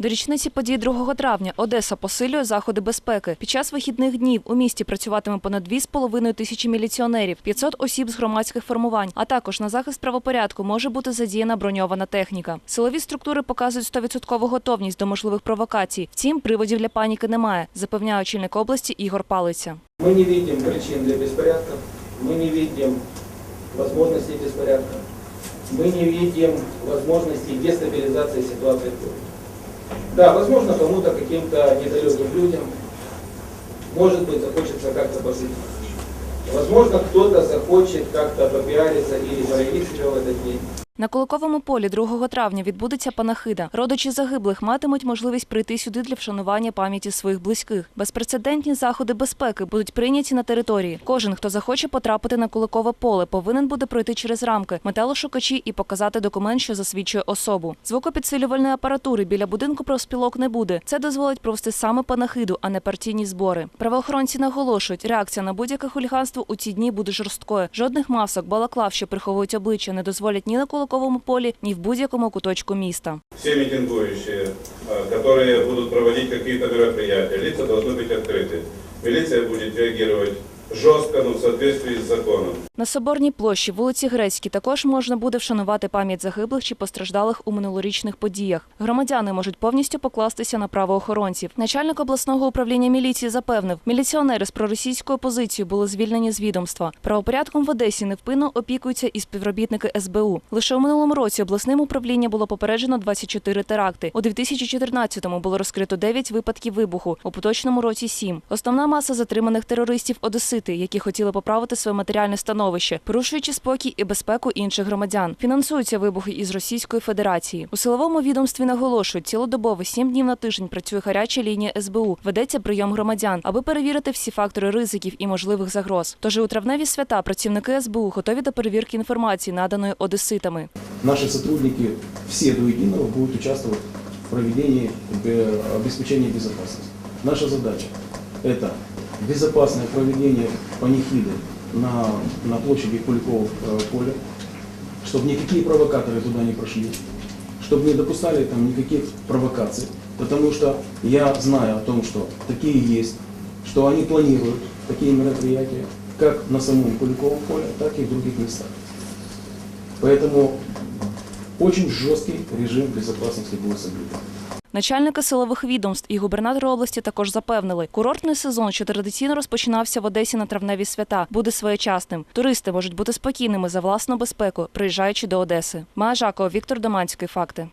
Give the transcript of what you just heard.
До річниці подій 2 травня Одеса посилює заходи безпеки. Під час вихідних днів у місті працюватиме понад 2,5 тисячі міліціонерів, 500 осіб з громадських формувань, а також на захист правопорядку може бути задіяна броньована техніка. Силові структури показують 100% готовність до можливих провокацій. Втім, приводів для паніки немає, запевняє очільник області Ігор Палиця. Мы не видим причин для беспорядков, мы не видим возможностей беспорядка, мы не видим возможностей дестабилизации ситуации в городе. Да, возможно, кому-то, каким-то недалеким людям, может быть, захочется как-то пожить. Возможно, кто-то захочет как-то попиариться или проявить себя в этот день. На Куликовому полі 2 травня відбудеться панахида. Родичі загиблих матимуть можливість прийти сюди для вшанування пам'яті своїх близьких. Безпрецедентні заходи безпеки будуть прийняті на території. Кожен, хто захоче потрапити на Куликове поле, повинен буде пройти через рамки, металошукачі і показати документ, що засвідчує особу. Звукопідсилювальної апаратури біля будинку профспілок не буде. Це дозволить провести саме панахиду, а не партійні збори. Правоохоронці наголошують, реакція на будь-яке хуліганство у ці дні буде жорсткою. Жодних масок, балаклав, що приховують обличчя, не дозволять ні на Куликовому полі, ні в будь-якому куточку міста. все митингующие, э, которые будут проводить какие-то мероприятия, лица должны быть открыты. Милиция будет реагировать жестко, но в соответствии с законом. На Соборній площі, вулиці Грецькій, також можна буде вшанувати пам'ять загиблих чи постраждалих у минулорічних подіях. Громадяни можуть повністю покластися на правоохоронців. Начальник обласного управління міліції запевнив, міліціонери з проросійською позицією були звільнені з відомства. Правопорядком в Одесі невпинно опікуються і співробітники СБУ. Лише у минулому році обласним управлінням було попереджено 24 теракти. У 2014-му було розкрито 9 випадків вибуху, у поточному році 7. Основна маса затриманих терористів одесити, які хотіли поправити своє матеріальне становище, порушуючи спокій і безпеку інших громадян. Фінансуються вибухи із Російської Федерації. У силовому відомстві наголошують, цілодобово 7 днів на тиждень працює гаряча лінія СБУ. Ведеться прийом громадян, аби перевірити всі фактори ризиків і можливих загроз. Тож у травневі свята працівники СБУ готові до перевірки інформації, наданої одеситами. Наши сотрудники все до единого будут участвовать в проведении э, обеспечения. Наша задача – это безопасное проведение панихиды на, на площади Куликова э, поля, чтобы никакие провокаторы туда не прошли, чтобы не допускали там никаких провокаций, потому что я знаю о том, что такие есть, что они планируют такие мероприятия, как на самом Куликовом поле, так и в других местах. Поэтому очень жесткий режим безопасности будет соблюден. Начальники силових відомств і губернатори області також запевнили, курортний сезон, що традиційно розпочинався в Одесі на травневі свята, буде своєчасним. Туристи можуть бути спокійними за власну безпеку, приїжджаючи до Одеси. Мажако Віктор Доманський. Факти.